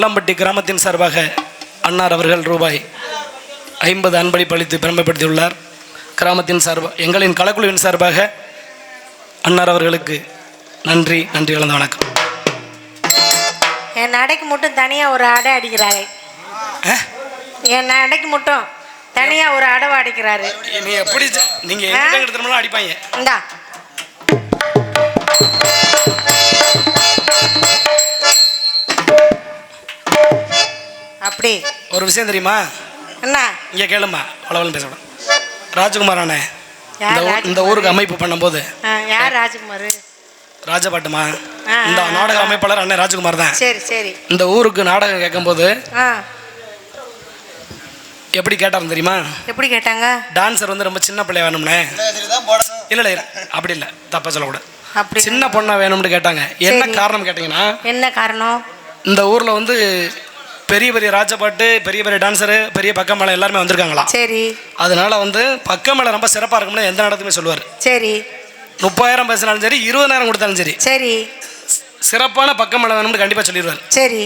கல்லம்பட்டி கிராமத்தின் சார்பாக அன்னார் அவர்கள் ரூபாய் ஐம்பது அன்பளிப்பு அளித்து பெருமைப்படுத்தியுள்ளார். கிராமத்தின் சார்பாக எங்களின் கலக்குழுவின் சார்பாக அன்னார் அவர்களுக்கு நன்றி நன்றி கலந்த வணக்கம். என் நடைக்கு மட்டும் தனியாக ஒரு அடை அடிக்கிறாரு. என் நடைக்கு மட்டும் தனியாக ஒரு அடவை அடிக்கிறாரு நீ எப்படி ஜ- நீங்க எங்கிட்ட எடுத்துட்டோம்னா அடிப்பாங்க. இந்தா. அப்படி ஒரு விஷயம் தெரியுமா? என்ன? இங்கே கேளுமா அவ்வளவு பேசணும் ராஜகுமார் அண்ணே இந்த ஊருக்கு அமைப்பு பண்ணும்போது. யார் ராஜ்குமார்? ராஜபாட்டுமா இந்த நாடக அமைப்பாளர் அண்ணன் ராஜகுமார் தான். சரி சரி. இந்த ஊருக்கு நாடகம் கேட்கும்போது எப்படி கேட்டார் தெரியுமா? எப்படி கேட்டாங்க? டான்சர் வந்து ரொம்ப சின்ன பிள்ளைய வேணும்னே. இல்ல இல்ல அப்படி இல்ல. தப்பா சொல்லக்கூடாது. அப்படி சின்ன பொண்ணா வேணும்னு கேட்டாங்க. என்ன. காரணம் கேட்டீங்கன்னா என்ன காரணம்? இந்த ஊர்ல வந்து பெரிய பெரிய ராஜபாட்டு பெரிய பெரிய டான்சரு பெரிய பக்கமேளம் எல்லாருமே வந்திருக்காங்களாம் சரி. அதனால வந்து பக்கமேளம் ரொம்ப சிறப்பா இருக்கும்னு எந்த நடத்துமே சொல்லுவார். சரி. முப்பதாயிரம் பேசினாலும் சரி இருபதாயிரம் கொடுத்தாலும் சரி. சரி. சிறப்பான பக்கமேளம் வேணும்னு கண்டிப்பா சொல்லிடுவார். சரி.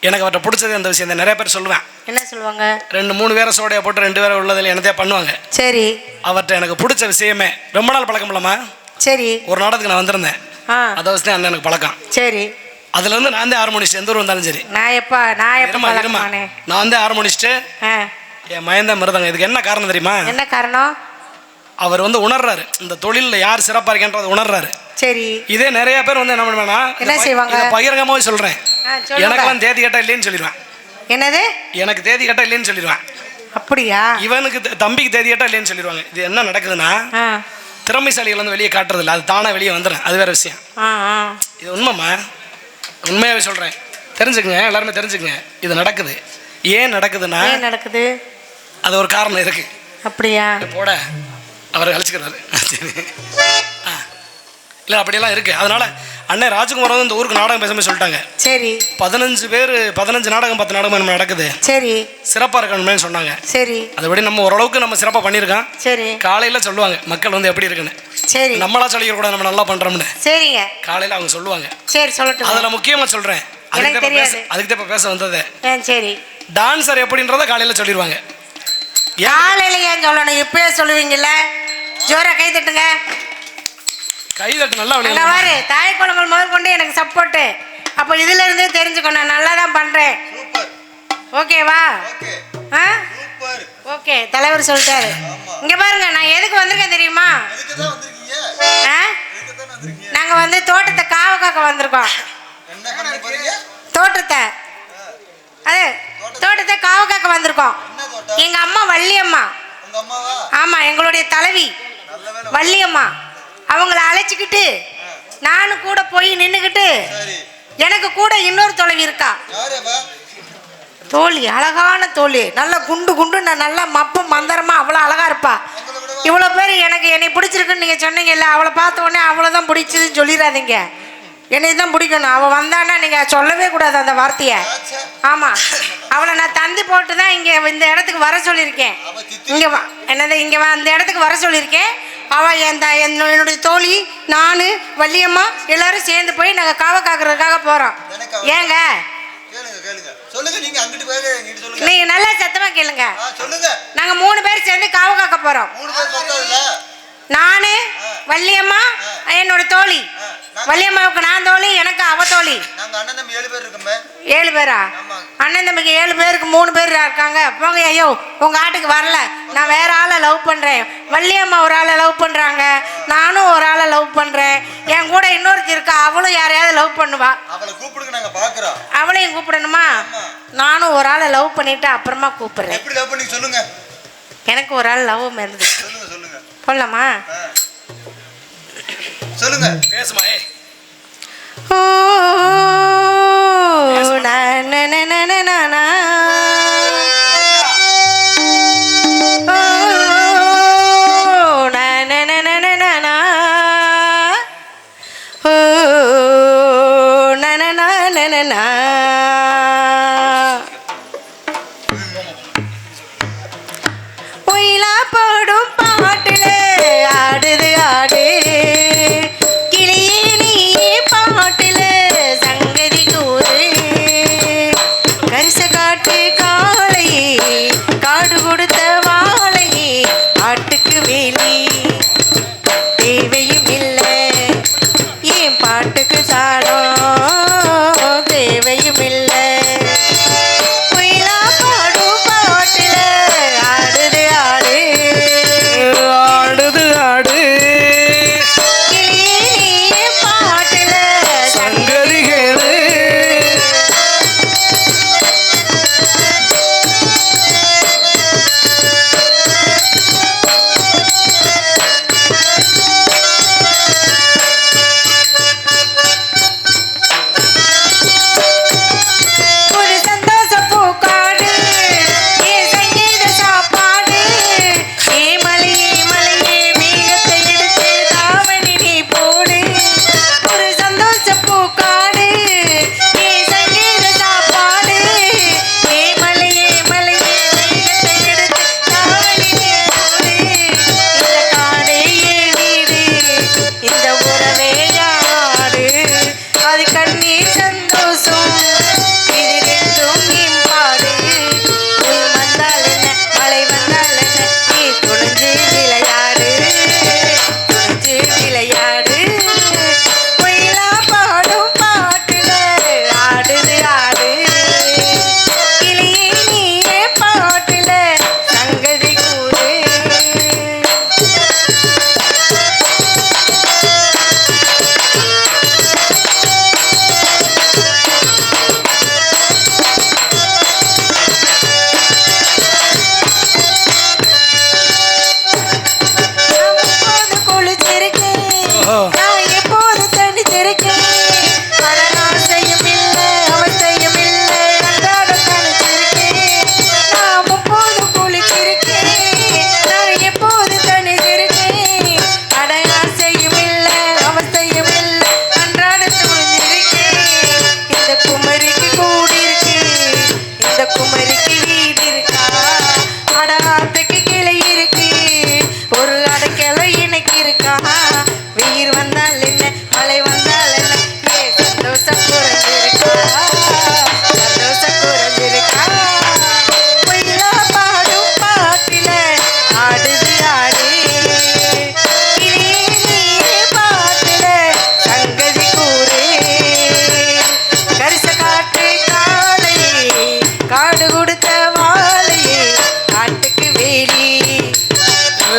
எனக்கு அவர்கிட்ட பிடிச்சது அந்த விஷயம் நிறைய பேர் சொல்லுவேன். என்ன சொல்லுவாங்க? ரெண்டு மூணு பேரை சோடையை போட்டு ரெண்டு பேரை உள்ளதில் என்னத்தையா பண்ணுவாங்க. சரி. அவர்கிட்ட எனக்கு பிடிச்ச விஷயமே ரொம்ப நாள் பழக்கம் இல்லாமா சரி. ஒரு நாடகத்துக்கு நான் வந்திருந்தேன். அதை வச்சு தான் எனக்கு பழக்கம். சரி. அதுல இருந்து நான் தான் ஹார்மோனிஸ்ட் எந்த ஊர் வந்தாலும் சரி. நான் எப்போ நான் எப்போ இருமா பழக்கமானே நான் வந்து ஹார்மோனிஸ்ட்டு ஆ. என் மயந்த மிருதங்க இதுக்கு என்ன காரணம் தெரியுமா? என்ன காரணம்? அவர் வந்து உணர்றாரு. இந்த தொழிலில் யார் சிறப்பாக இருக்கேன்றதை உணர்றாரு. சரி. இதே நிறைய பேர் வந்து என்ன பண்ணுவேன்னா என்ன செய்வாங்க? இதை பகிரங்கமாக சொல்கிறேன் ஆ சொல்லுங்க. எனக்கெல்லாம் தேதி கட்ட இல்லைன்னு சொல்லிடுவேன். என்னது? எனக்கு தேதி கட்ட இல்லைன்னு சொல்லிடுவேன். அப்படியா? இவனுக்கு த- தம்பிக்கு தேதி கட்ட இல்லைன்னு சொல்லிடுவாங்க. இது என்ன நடக்குதுன்னா ஆ. திறமைசாலிகள் வந்து வெளியே காட்டுறது இல்லை அது தானாக வெளியே வந்துடும் அது வேற விஷயம். ஆ ஆ. இது உண்மைம்மா? உண்மையாகவே சொல்கிறேன் தெரிஞ்சுக்குங்க எல்லாருமே தெரிஞ்சுக்குங்க. இது நடக்குது. ஏன் நடக்குதுன்னா ஏன் நடக்குது? அது ஒரு காரணம் இருக்கு. அப்படியா? போட அவர் அழைச்சிக்கிறாரு. சரி. ஆ இல்லை அப்படியெல்லாம் இருக்கு. அதனால அண்ணன் ராஜ்குமார் வந்து இந்த ஊருக்கு நாடகம் பேசாமல் சொல்லிட்டாங்க. சரி. பதினஞ்சு பேர் பதினஞ்சு நாடகம் பத்து நாடகம் நம்ம நடக்குது. சரி. சிறப்பாக இருக்கணும்னு சொன்னாங்க. சரி. அதுபடி நம்ம ஓரளவுக்கு நம்ம சிறப்பாக பண்ணியிருக்கோம் சரி. காலையில் சொல்லுவாங்க மக்கள் வந்து எப்படி இருக்குன்னு. சரி. நம்மளா சொல்லிக்க கூட நம்ம நல்லா பண்ணுறோம்னு சரிங்க. காலையில் அவங்க சொல்லுவாங்க. சரி சொல்லட்டும்? அதில் முக்கியமாக சொல்கிறேன் அதுக்கு தான் பேச. அதுக்கு தான் இப்போ பேச வந்தது. சரி. டான்சர் எப்படின்றத காலையில் சொல்லிடுவாங்க காலையில ஏன் சொல்லணும்? இப்பயே சொல்லுவீங்கல்ல? ஜோரா கை தட்டுங்க. கை தட்டு நல்லா பாரு தாய் குளங்கள் முதற்கொண்டு எனக்கு சப்போர்ட்டு அப்போ இதுல இருந்தே தெரிஞ்சுக்கோ நான் நல்லா தான் பண்றேன் ஓகேவா ஆ? ஓகே தலைவர் சொல்லிட்டாரு. இங்க பாருங்க நான் எதுக்கு வந்திருக்கேன் தெரியுமா? ஆ? நாங்க வந்து தோட்டத்தை காவ காக்க வந்திருக்கோம். தோட்டத்தை. அது தோட்டத்தை காவ காக்க வந்திருக்கோம். என்ன தோட்டம்? எங்க அம்மா வள்ளியம்மா. உங்க அம்மாவா? ஆமா எங்களுடைய தலைவி. வள்ளியம்மா. அவங்கள அழைச்சிக்கிட்டு நானும் கூட போய் நின்றுக்கிட்டு எனக்கு கூட இன்னொரு தொலைவி இருக்கா. தோழி அழகான தோழி. நல்லா குண்டு குண்டு நான் நல்லா மப்பு மந்தரமா அவ்வளோ அழகா இருப்பா. இவ்வளோ பேர் எனக்கு என்னை பிடிச்சிருக்குன்னு நீங்கள் சொன்னீங்கல்ல அவளை பார்த்த உடனே அவளை தான் பிடிச்சதுன்னு சொல்லிடாதீங்க என்னை தான் பிடிக்கணும். அவள் வந்தான்னா நீங்கள் சொல்லவே கூடாது அந்த வார்த்தையை. ஆமாம் அவளை நான் தந்தி போட்டு தான் இங்கே இந்த இடத்துக்கு வர சொல்லியிருக்கேன். இங்கே வா என்னது இங்கே வா அந்த இடத்துக்கு வர சொல்லியிருக்கேன். அவள் என் த என்னுடைய தோழி நான் வள்ளியம்மா எல்லாரும் சேர்ந்து போய் நாங்கள் காவ காக்கிறதுக்காக போகிறோம் ஏங்க? நீங்க நல்லா சத்தமா கேளுங்க. நாங்க மூணு பேர் சேர்ந்து காவு காக்க போறோம். நானு வள்ளியம்மா என்னோட தோழி. வள்ளியம்மாவுக்கு நான் தோழி எனக்கு அவ தோழி. நாங்க அண்ணன் தம்பி ஏழு பேர் இருக்கோமே ஏழு பேரா? அண்ணன் தம்பிக்கு ஏழு பேருக்கு மூணு பேர் இருக்காங்க. போங்க ஐயோ உங்க ஆட்டுக்கு வரல. நான் வேற ஆளை லவ் பண்றேன். வள்ளியம்மா ஒரு ஆளை லவ் பண்றாங்க. நானும் ஒரு ஆளை லவ் பண்றேன். என் கூட இன்னொருத்தி இருக்கா அவளும் யாரையாவது லவ் பண்ணுவா. அவளை கூப்பிடுங்க நாங்க பாக்குறோம். அவளையும் கூப்பிடணுமா? நானும் ஒரு ஆளை லவ் பண்ணிட்டு அப்புறமா கூப்பிடுறேன். எப்படி லவ் பண்ணி சொல்லுங்க. எனக்கு ஒரு ஆள் லவ் போடலாமா ஆ. சொல்லுங்க. பேசுமா ஏ ஓ நா, நா, நா, நா, நா, side of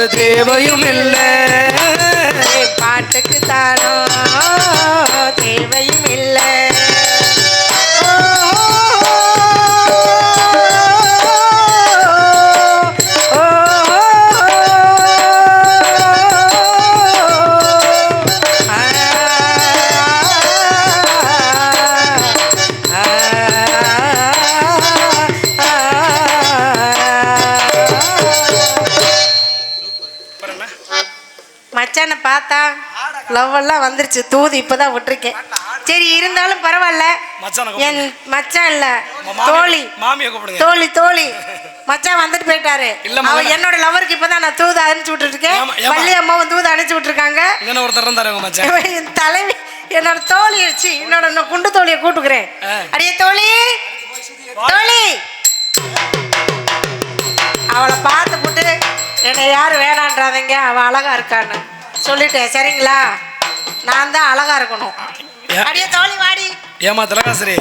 தேவையும் இல்லை. பாட்டுக்கு தானோ? தேவையும் இல்லை. லவ்வெல்லாம் வந்துருச்சு. தூது இப்போதான் விட்டுருக்கேன். சரி இருந்தாலும் பரவாயில்ல. என் மச்சான் இல்ல. தோழி. தோழி தோழி. மச்சான் வந்துட்டு போயிட்டாரு. அவர் என்னோட லவருக்கு இப்பதான் நான் தூது அனுப்பிச்சு விட்டுட்டு இருக்கேன் பள்ளி அம்மாவும் தூது அனுப்பிச்சு விட்டுருக்காங்க. என் தலைவி என்னோட தோழி வச்சு என்னோட குண்டு தோழியை கூட்டுக்கிறேன் அடியே தோழி. தோழி. அவளை பார்த்து போட்டு என்னை யாரும் வேணான்றாதீங்க. அவள் அழகா இருக்கான்னு சொல்லிட்டேன். சரிங்களா? நான் தான் அழகா இருக்கணும். அப்படியே தோழி வாடி. ஏமா தலகாசரி